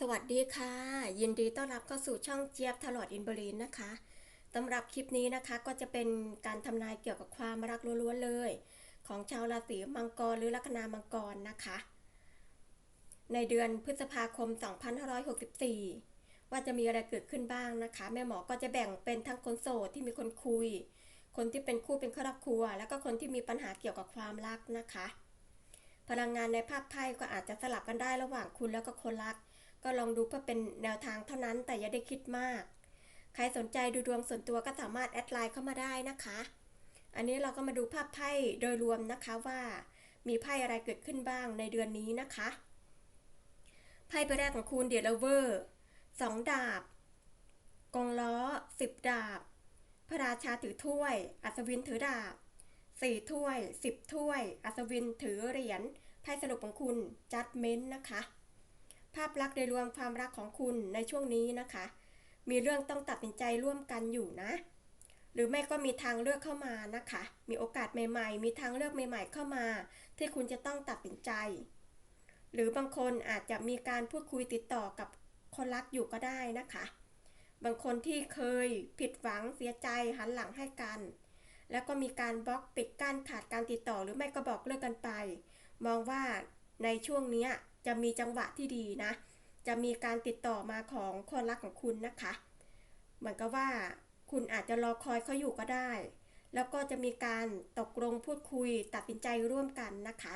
สวัสดีค่ะ ยินดีต้อนรับเข้าสู่ช่องเจี๊ยบถลอดอินบรีนนะคะสำหรับคลิปนี้นะคะก็จะเป็นการทำนายเกี่ยวกับความรักล้วนๆเลย ของชาวราศีมังกรหรือลัคนามังกรนะคะ ในเดือนพฤษภาคม 2564 ว่าจะมีอะไรเกิดขึ้นบ้างนะคะ แม่หมอก็จะแบ่งเป็นทั้งคนโสดที่มีคนคุย คนที่เป็นคู่เป็นครอบครัว แล้วก็คนที่มีปัญหาเกี่ยวกับความรักนะคะ พลังงานในภาพไพ่ก็อาจจะสลับกันได้ระหว่างคุณแล้วก็คนรัก ก็ลองดูเพื่อเป็นแนวทางเท่านั้นแต่อย่าได้คิดมาก ใครสนใจดูดวงส่วนตัวก็สามารถแอดไลน์เข้ามาได้นะคะ อันนี้เราก็มาดูภาพไพ่โดยรวมนะคะว่า มีไพ่อะไรเกิดขึ้นบ้างในเดือนนี้นะคะ ไพ่ใบแรกของคุณเดียร์เวอร์สองดาบ กองล้อสิบดาบ พระราชาถือถ้วย อัศวินถือดาบสี่ถ้วยสิบถ้วย อัศวินถือเหรียญไพ่สรุปของคุณจัดเม้นนะคะ ภาพลักษณ์โดยรวมความรักของคุณในช่วงนี้นะคะ มีเรื่องต้องตัดสินใจร่วมกันอยู่นะ หรือไม่ก็มีทางเลือกเข้ามานะคะ มีโอกาสใหม่ๆ มีทางเลือกใหม่ ๆ เข้ามา ที่คุณจะต้องตัดสินใจ หรือบางคนอาจจะมีการพูดคุยติดต่อกับคนรักอยู่ก็ได้นะคะ บางคนที่เคยผิดหวังเสียใจหันหลังให้กัน แล้วก็มีการบล็อกปิดกั้นขาดการติดต่อ หรือไม่ก็บอกเลิกกันไป มองว่าในช่วงเนี้ย จะมีจังหวะที่ดีนะ จะมีการติดต่อมาของคนรักของคุณนะคะ เหมือนกับว่าคุณอาจจะรอคอยเขาอยู่ก็ได้ แล้วก็จะมีการตกลงพูดคุยตัดสินใจร่วมกันนะคะ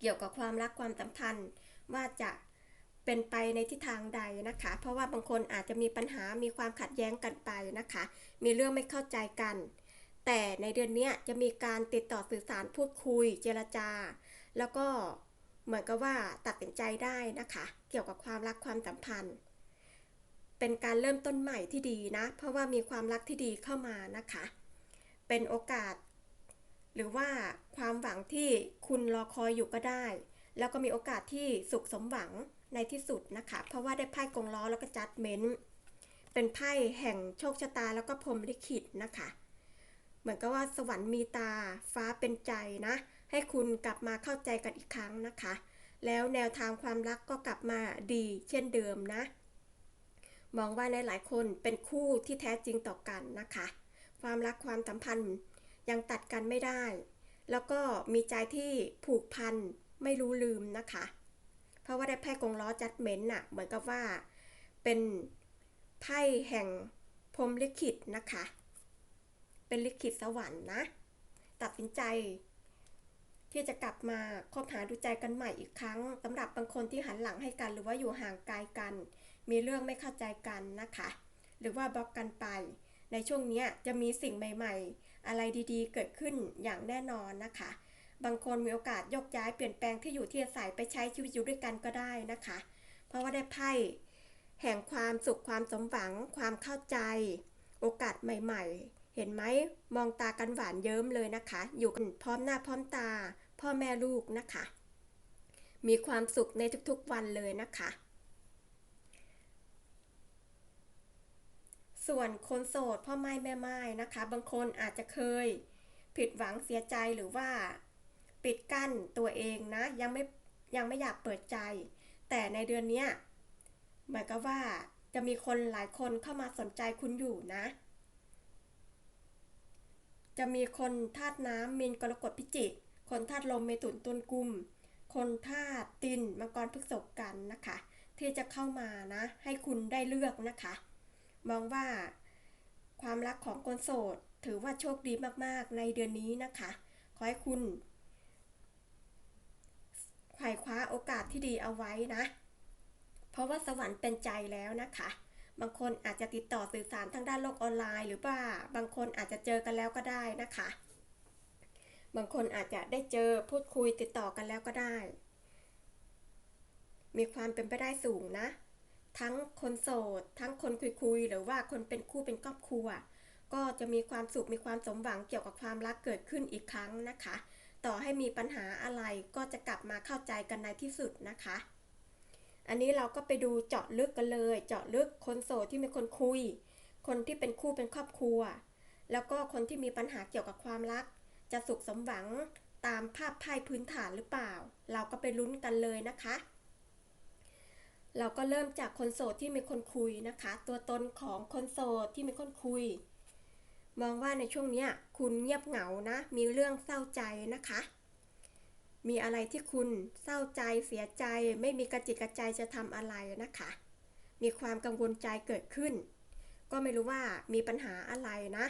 เกี่ยวกับความรักความสัมพันธ์ว่าจะเป็นไปในทิศทางใดนะคะ เพราะว่าบางคนอาจจะมีปัญหา มีความขัดแย้งกันไปนะคะ มีเรื่องไม่เข้าใจกัน แต่ในเดือนนี้จะมีการติดต่อสื่อสารพูดคุยเจรจา แล้วก็ เหมือนกับว่าตัดสินใจได้นะคะ เกี่ยวกับความรักความสัมพันธ์ เป็นการเริ่มต้นใหม่ที่ดีนะ เพราะว่ามีความรักที่ดีเข้ามานะคะ เป็นโอกาส หรือว่าความหวังที่คุณรอคอยอยู่ก็ได้ แล้วก็มีโอกาสที่สุขสมหวังในที่สุดนะคะ เพราะว่าได้ไพ่กงล้อแล้วก็จัดเม้นต์เป็นไพ่แห่งโชคชะตาแล้วก็พรหมลิขิตนะคะ เหมือนกับว่าสวรรค์มีตาฟ้าเป็นใจนะ ให้คุณกลับมาเข้าใจกันอีกครั้งนะคะ แล้วแนวทางความรักก็กลับมาดีเช่นเดิมนะ มองว่าในหลายคนเป็นคู่ที่แท้จริงต่อกันนะคะ ความรักความสัมพันธ์ยังตัดกันไม่ได้ แล้วก็มีใจที่ผูกพันไม่รู้ลืมนะคะ เพราะว่าได้ไพ่กงล้อจัดเมนต์น่ะ เหมือนกับว่าเป็นไพ่แห่งพรหมลิขิตนะคะ เป็นลิขิตสวรรค์นะ ตัดสินใจ ที่จะกลับมาคบหาดูใจกันใหม่อีกครั้งสำหรับบางคนที่หันหลังให้กัน หรือว่าอยู่ห่างไกลกัน มีเรื่องไม่เข้าใจกันนะคะ หรือว่าบล็อกกันไป ในช่วงนี้จะมีสิ่งใหม่ ๆ อะไรดีๆ เกิดขึ้นอย่างแน่นอนนะคะ บางคนมีโอกาสยกย้ายเปลี่ยนแปลงที่อยู่ที่อาศัยไปใช้ชีวิตอยู่ด้วยกันก็ได้นะคะ เพราะว่าได้ไพ่แห่งความสุขความสมหวัง ความเข้าใจ โอกาสใหม่ ๆ เห็นไหมมองตากันหวานเยิ้มเลยนะคะ อยู่กันพร้อมหน้าพร้อมตา พ่อแม่ลูกนะคะ มีความสุขในทุกๆวันเลยนะคะ ส่วนคนโสดพ่อไม้แม่ไม้นะคะ บางคนอาจจะเคย ผิดหวังเสียใจหรือว่า ปิดกั้นตัวเองนะ ยังไม่ยังไม่อยากเปิดใจ แต่ในเดือนนี้หมือนกับว่าจะมีคนหลายคนเข้ามาสนใจคุณอยู่นะ จะมีคนธาตุน้ำมีนกรกฎพิจิกคนธาตุลมเมถุนตุลกุม คนธาตุดินมังกรพฤษภกันนะคะ ที่จะเข้ามานะ ให้คุณได้เลือกนะคะ มองว่าความรักของคนโสด ถือว่าโชคดีมากๆในเดือนนี้นะคะ ขอให้คุณไขว่คว้าโอกาสที่ดีเอาไว้นะ เพราะว่าสวรรค์เป็นใจแล้วนะคะ บางคนอาจจะติดต่อสื่อสารทางด้านโลกออนไลน์ หรือว่าบางคนอาจจะเจอกันแล้วก็ได้นะคะ บางคนอาจจะได้เจอพูดคุยติดต่อกันแล้วก็ได้ มีความเป็นไปได้สูงนะ ทั้งคนโสด ทั้งคนคุยๆหรือว่าคนเป็นคู่เป็นครอบครัว ก็จะมีความสุขมีความสมหวังเกี่ยวกับความรักเกิดขึ้นอีกครั้งนะคะ ต่อให้มีปัญหาอะไรก็จะกลับมาเข้าใจกันในที่สุดนะคะ อันนี้เราก็ไปดูเจาะลึกกันเลย เจาะลึกคนโสดที่มีคนคุย คนที่เป็นคู่เป็นครอบครัว แล้วก็คนที่มีปัญหาเกี่ยวกับความรัก จะสุขสมหวังตามภาพไพ่พื้นฐานหรือเปล่า เราก็ไปลุ้นกันเลยนะคะ เราก็เริ่มจากคนโสดที่มีคนคุยนะคะ ตัวตนของคนโสดที่มีคนคุย มองว่าในช่วงนี้คุณเงียบเหงานะ มีเรื่องเศร้าใจนะคะ มีอะไรที่คุณเศร้าใจเสียใจ ไม่มีกระจิตกระใจจะทำอะไรนะคะ มีความกังวลใจเกิดขึ้น ก็ไม่รู้ว่ามีปัญหาอะไรนะ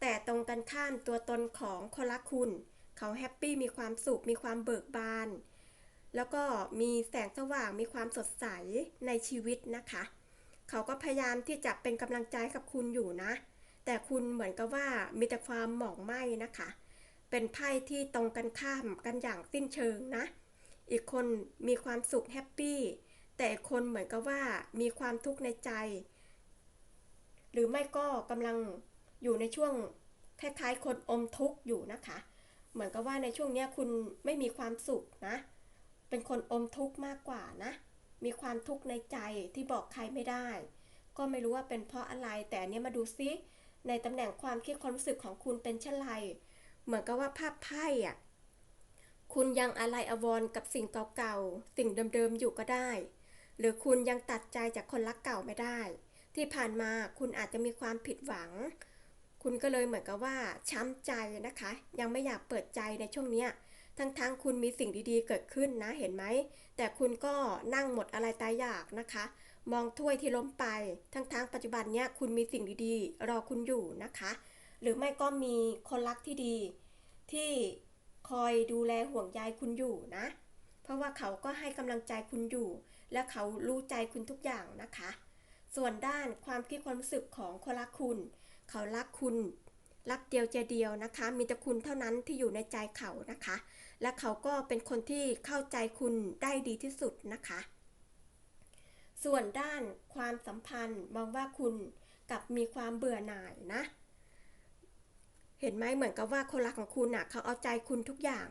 แต่ตรงกันข้ามตัวตนของคนรักคุณ เขาแฮปปี้มีความสุขมีความเบิกบาน แล้วก็มีแสงสว่างมีความสดใสในชีวิตนะคะ เขาก็พยายามที่จะเป็นกำลังใจกับคุณอยู่นะ แต่คุณเหมือนกับว่ามีแต่ความหมองไหม้นะคะ เป็นไพ่ที่ตรงกันข้ามกันอย่างสิ้นเชิงนะ อีกคนมีความสุขแฮปปี้ แต่คนเหมือนกับว่ามีความทุกข์ในใจ หรือไม่ก็กำลังอยู่ในช่วงคล้ายๆ คนอมทุกข์อยู่นะคะ เหมือนกับว่าในช่วงนี้คุณไม่มีความสุขนะ เป็นคนอมทุกข์มากกว่านะ มีความทุกข์ในใจที่บอกใครไม่ได้ ก็ไม่รู้ว่าเป็นเพราะอะไร แต่เนี้ยมาดูซิในตำแหน่งความคิดความรู้สึกของคุณเป็นเช่นไร เหมือนกับว่าภาพไพ่อะคุณยังอะไรอวรกับสิ่งเก่าๆ สิ่งเดิมๆ อยู่ก็ได้ หรือคุณยังตัดใจจากคนรักเก่าไม่ได้ ที่ผ่านมาคุณอาจจะมีความผิดหวัง คุณก็เลยเหมือนกับว่าช้ำใจนะคะ ยังไม่อยากเปิดใจในช่วงเนี้ย ทั้งๆคุณมีสิ่งดีๆ เกิดขึ้นนะ เห็นไหม แต่คุณก็นั่งหมดอะไรตายอยากนะคะ มองถ้วยที่ล้มไป ทั้งๆ ปัจจุบันเนี้ยคุณมีสิ่งดีๆ รอคุณอยู่นะคะ หรือไม่ก็มีคนรักที่ดี ที่คอยดูแลห่วงใยคุณอยู่นะ เพราะว่าเขาก็ให้กำลังใจคุณอยู่ และเขารู้ใจคุณทุกอย่างนะคะ ส่วนด้านความคิดความรู้สึกของคนรักคุณ เขารักคุณ รักเดียวใจเดียวนะคะ มีแต่คุณเท่านั้นที่อยู่ในใจเขานะคะ และเขาก็เป็นคนที่เข้าใจคุณได้ดีที่สุดนะคะ ส่วนด้านความสัมพันธ์มองว่าคุณกับมีความเบื่อหน่ายนะ เห็นไหมเหมือนกับว่าคนรักของคุณน่ะเขาเอาใจคุณทุกอย่าง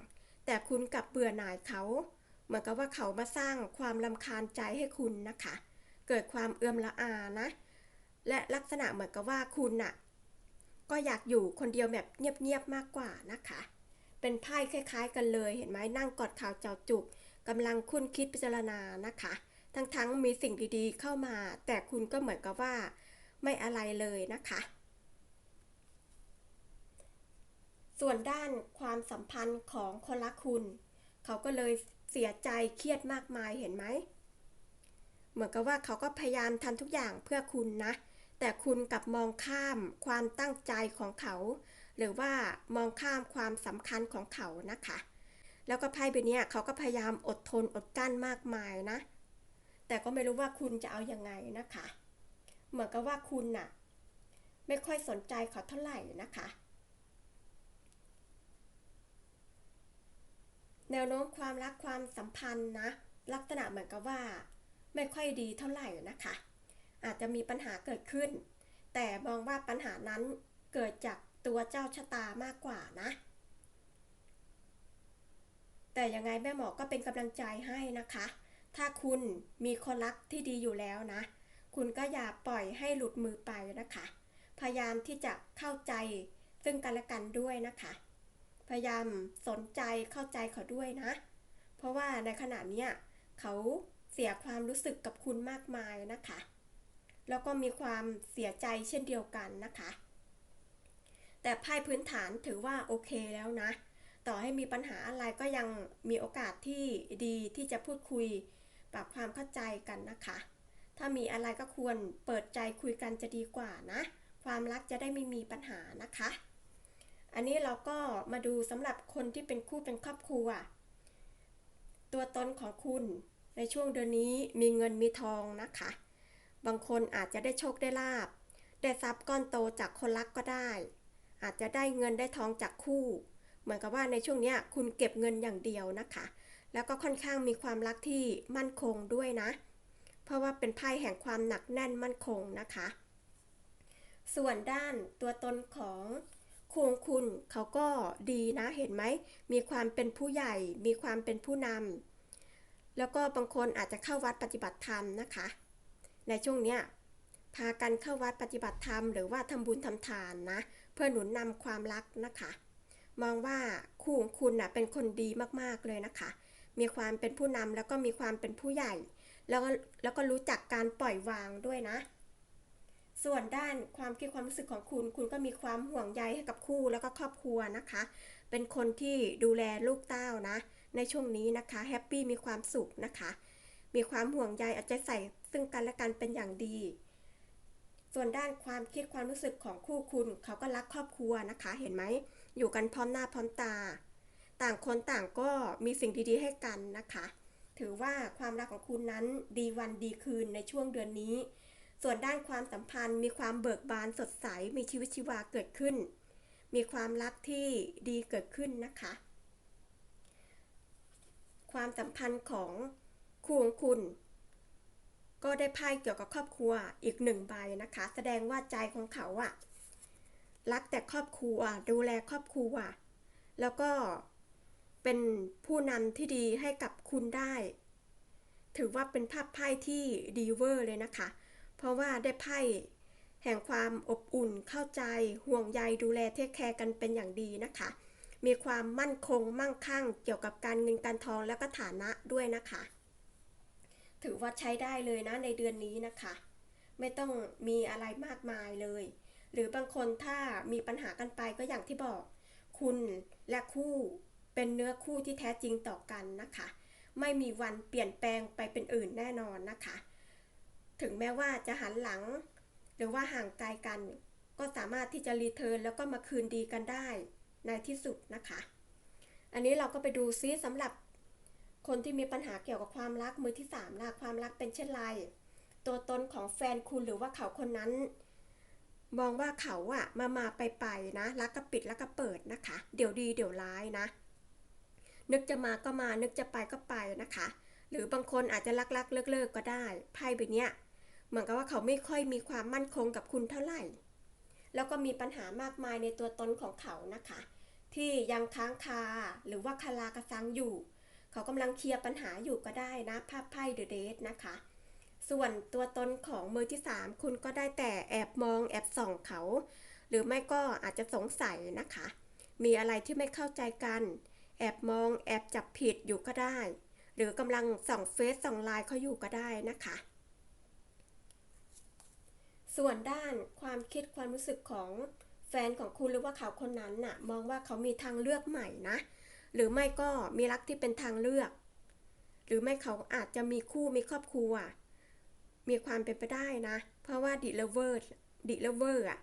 แต่คุณกลับเบื่อหน่ายเขา เหมือนกับว่าเขามาสร้างความลำคาญใจให้คุณนะคะ เกิดความเอื้อมละอานะ และลักษณะเหมือนกับว่าคุณน่ะก็อยากอยู่คนเดียวแบบเงียบๆมากกว่านะคะ เป็นไพ่คล้ายๆ กันเลย เห็นไหมนั่งกอดข่าวเจ้าจุกกำลังคุ้นคิดพิจารณานะคะ ทั้งๆมีสิ่งดีๆเข้ามา แต่คุณก็เหมือนกับว่าไม่อะไรเลยนะคะ ส่วนด้านความสัมพันธ์ของคนรักคุณ เขาก็เลยเสียใจเครียดมากมายเห็นไหม เหมือนกับว่าเขาก็พยายามทำทุกอย่างเพื่อคุณนะ แต่คุณกลับมองข้ามความตั้งใจของเขา หรือว่ามองข้ามความสำคัญของเขานะคะ แล้วก็ไพ่ใบเนี้ยเขาก็พยายามอดทนอดกลั้นมากมายนะ แต่ก็ไม่รู้ว่าคุณจะเอาอยัางไงนะคะ เหมือนกับว่าคุณน่ะ ไม่ค่อยสนใจเขาเท่าไหร่นะคะ แนวโน้มความรักความสัมพันธ์นะ ลักษณะเหมือนกับว่า ไม่ค่อยดีเท่าไหร่นะคะ อาจจะมีปัญหาเกิดขึ้น แต่มองว่าปัญหานั้นเกิดจากตัวเจ้าชะตามากกว่านะ แต่ยังไงแม่หมอก็เป็นกำลังใจให้นะคะ ถ้าคุณมีคนรักที่ดีอยู่แล้วนะ คุณก็อย่าปล่อยให้หลุดมือไปนะคะ พยายามที่จะเข้าใจซึ่งกันและกันด้วยนะคะ พยายามสนใจเข้าใจเขาด้วยนะ เพราะว่าในขณะเนี้ยเขาเสียความรู้สึกกับคุณมากมายนะคะ แล้วก็มีความเสียใจเช่นเดียวกันนะคะ แต่ไพ่พื้นฐานถือว่าโอเคแล้วนะ ต่อให้มีปัญหาอะไรก็ยังมีโอกาสที่ดีที่จะพูดคุย ปรับความเข้าใจกันนะคะ ถ้ามีอะไรก็ควรเปิดใจคุยกันจะดีกว่านะ ความรักจะได้ไม่มีปัญหานะคะ อันนี้เราก็มาดูสำหรับคนที่เป็นคู่เป็นครอบครัว ตัวตนของคุณในช่วงเดือนนี้มีเงินมีทองนะคะ บางคนอาจจะได้โชคได้ลาบ ได้ทรัพย์ก้อนโตจากคนรักก็ได้ อาจจะได้เงินได้ทองจากคู่ เหมือนกับว่าในช่วงเนี้ยคุณเก็บเงินอย่างเดียวนะคะ แล้วก็ค่อนข้างมีความรักที่มั่นคงด้วยนะ เพราะว่าเป็นไพ่แห่งความหนักแน่นมั่นคงนะคะ ส่วนด้านตัวตนของ คู่ของคุณเขาก็ดีนะเห็นไหม มีความเป็นผู้ใหญ่ มีความเป็นผู้นำแล้วก็บางคนอาจจะเข้าวัดปฏิบัติธรรมนะคะ ในช่วงเนี้ยพากันเข้าวัดปฏิบัติธรรมหรือว่าทำบุญทำทานนะ เพื่อหนุนนำความรักนะคะ มองว่าคู่ของคุณนะเป็นคนดีมากๆเลยนะคะ มีความเป็นผู้นำแล้วก็มีความเป็นผู้ใหญ่ แล้วก็แล้วก็รู้จักการปล่อยวางด้วยนะ ส่วนด้านความคิดความรู้สึกของคุณ คุณก็มีความห่วงใยให้กับคู่แล้วก็ครอบครัวนะคะ เป็นคนที่ดูแลลูกเต้านะ ในช่วงนี้นะคะแฮปปี้มีความสุขนะคะ มีความห่วงใยเอาใจใส่ซึ่งกันและกันเป็นอย่างดี ส่วนด้านความคิดความรู้สึกของคู่คุณ เขาก็รักครอบครัวนะคะ เห็นไหม อยู่กันพร้อมหน้าพร้อมตา ต่างคนต่างก็มีสิ่งดีๆให้กันนะคะ ถือว่าความรักของคุณนั้นดีวันดีคืนในช่วงเดือนนี้ ส่วนด้านความสัมพันธ์มีความเบิกบานสดใส มีชีวิตชีวาเกิดขึ้น มีความรักที่ดีเกิดขึ้นนะคะ ความสัมพันธ์ของคู่ของคุณ ก็ได้ไพ่เกี่ยวกับครอบครัวอีกหนึ่งใบนะคะ แสดงว่าใจของเขาอะรักแต่ครอบครัวดูแลครอบครัว แล้วก็เป็นผู้นำที่ดีให้กับคุณได้ ถือว่าเป็นภาพไพ่ที่ดีเวอร์เลยนะคะ เพราะว่าได้ไพ่แห่งความอบอุ่นเข้าใจห่วงใยดูแลเทคแคร์กันเป็นอย่างดีนะคะ มีความมั่นคงมั่งคั่ง เกี่ยวกับการเงินการทองและก็ฐานะด้วยนะคะ ถือว่าใช้ได้เลยนะในเดือนนี้นะคะ ไม่ต้องมีอะไรมากมายเลย หรือบางคนถ้ามีปัญหากันไปก็อย่างที่บอก คุณและคู่เป็นเนื้อคู่ที่แท้จริงต่อกันนะคะ ไม่มีวันเปลี่ยนแปลงไปเป็นอื่นแน่นอนนะคะ ถึงแม้ว่าจะหันหลัง หรือว่าห่างไกลกัน ก็สามารถที่จะรีเทิร์นแล้วก็มาคืนดีกันได้ในที่สุดนะคะ อันนี้เราก็ไปดูซิสำหรับคนที่มีปัญหาเกี่ยวกับความรักมือที่สามล่ะความรักเป็นเช่นไร ตัวตนของแฟนคุณหรือว่าเขาคนนั้น มองว่าเขาอะมามาไปไปนะ รักก็ปิดแล้วก็เปิดนะคะ เดี๋ยวดีเดี๋ยวร้ายนะ นึกจะมาก็มานึกจะไปก็ไปนะคะ หรือบางคนอาจจะลักลักเลิกเลิกก็ได้ไพ่ใบเนี้ย เหมือนกับว่าเขาไม่ค่อยมีความมั่นคงกับคุณเท่าไหร่ แล้วก็มีปัญหามากมายในตัวตนของเขานะคะ ที่ยังค้างคาหรือว่าคาลากระซังอยู่ เขากำลังเคลียร์ปัญหาอยู่ก็ได้นะภาพไพ่เดอะเดทนะคะ ส่วนตัวตนของมือที่ 3 คุณก็ได้แต่แอบมองแอบส่องเขา หรือไม่ก็อาจจะสงสัยนะคะ มีอะไรที่ไม่เข้าใจกัน แอบมองแอบจับผิดอยู่ก็ได้ หรือกำลังส่องเฟซส่องไลน์เขาอยู่ก็ได้นะคะ ส่วนด้านความคิดความรู้สึกของแฟนของคุณหรือว่าเขาคนนั้นน่ะ มองว่าเขามีทางเลือกใหม่นะ หรือไม่ก็มีรักที่เป็นทางเลือก หรือไม่เขาอาจจะมีคู่มีครอบครัว มีความเป็นไปได้นะ เพราะว่าดิเลเวอร์ดิเลเวอร์อะ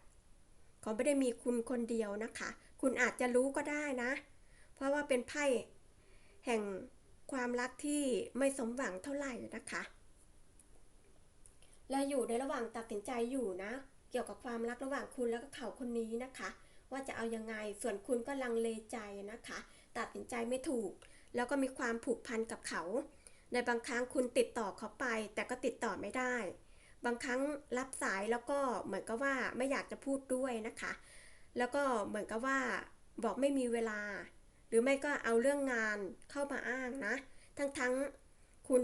เขาไม่ได้มีคุณคนเดียวนะคะ คุณอาจจะรู้ก็ได้นะ เพราะว่าเป็นไพ่แห่งความรักที่ไม่สมหวังเท่าไหร่นะคะ และอยู่ในระหว่างตัดสินใจอยู่นะ เกี่ยวกับความรักระหว่างคุณแล้วก็เขาคนนี้นะคะ ว่าจะเอายังไงส่วนคุณก็ลังเลใจนะคะ ตัดสินใจไม่ถูก แล้วก็มีความผูกพันกับเขา ในบางครั้งคุณติดต่อเขาไป แต่ก็ติดต่อไม่ได้ บางครั้งรับสายแล้วก็เหมือนกับว่าไม่อยากจะพูดด้วยนะคะ แล้วก็เหมือนกับว่าบอกไม่มีเวลา หรือไม่ก็เอาเรื่องงานเข้ามาอ้างนะ ทั้งๆคุณ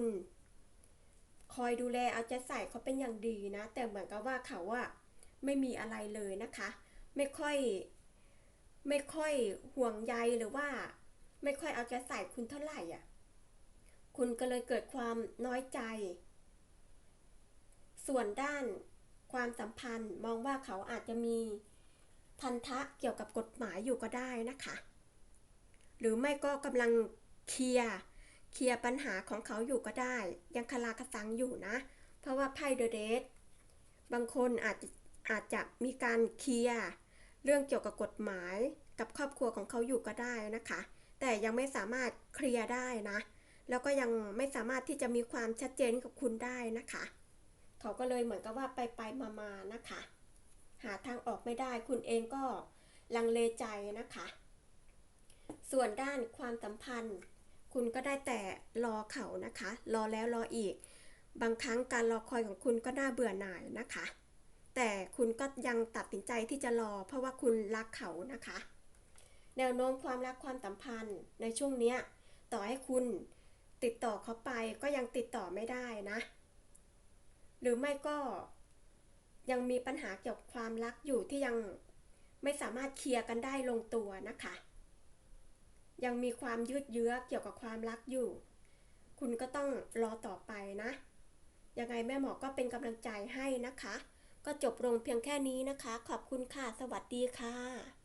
อยดูแลเอาใจใส่เขาเป็นอย่างดีนะ แต่เหมือนกับว่าเขาอะไม่มีอะไรเลยนะคะ ไม่ค่อย ไม่ค่อยห่วงใยหรือว่า ไม่ค่อยเอาใจใส่คุณเท่าไหร่อะ คุณก็เลยเกิดความน้อยใจ ส่วนด้านความสัมพันธ์มองว่าเขาอาจจะมีพันธะเกี่ยวกับกฎหมายอยู่ก็ได้นะคะ หรือไม่ก็กำลังเคลียร์ เคลียร์ปัญหาของเขาอยู่ก็ได้ ยังคาราคาซังอยู่นะ เพราะว่าไพ่เดอะเดทบางคนอาจจะอาจจะมีการเคลียร์เรื่องเกี่ยวกับกฎหมายกับครอบครัวของเขาอยู่ก็ได้นะคะ แต่ยังไม่สามารถเคลียร์ได้นะ แล้วก็ยังไม่สามารถที่จะมีความชัดเจนกับคุณได้นะคะ เขาก็เลยเหมือนกับว่าไปไปมามานะคะ หาทางออกไม่ได้คุณเองก็ลังเลใจนะคะ ส่วนด้านความสัมพันธ์ คุณก็ได้แต่รอเขานะคะ รอแล้วรออีก บางครั้งการรอคอยของคุณก็น่าเบื่อหน่ายนะคะ แต่คุณก็ยังตัดสินใจที่จะรอ เพราะว่าคุณรักเขานะคะ แนวโน้มความรักความสัมพันธ์ในช่วงเนี้ยต่อให้คุณติดต่อเขาไปก็ยังติดต่อไม่ได้นะ หรือไม่ก็ยังมีปัญหาเกี่ยวกับความรักอยู่ที่ยังไม่สามารถเคลียร์กันได้ลงตัวนะคะ ยังมีความยืดเยื้อเกี่ยวกับความรักอยู่ คุณก็ต้องรอต่อไปนะ ยังไงแม่หมอก็เป็นกำลังใจให้นะคะ ก็จบลงเพียงแค่นี้นะคะ ขอบคุณค่ะ สวัสดีค่ะ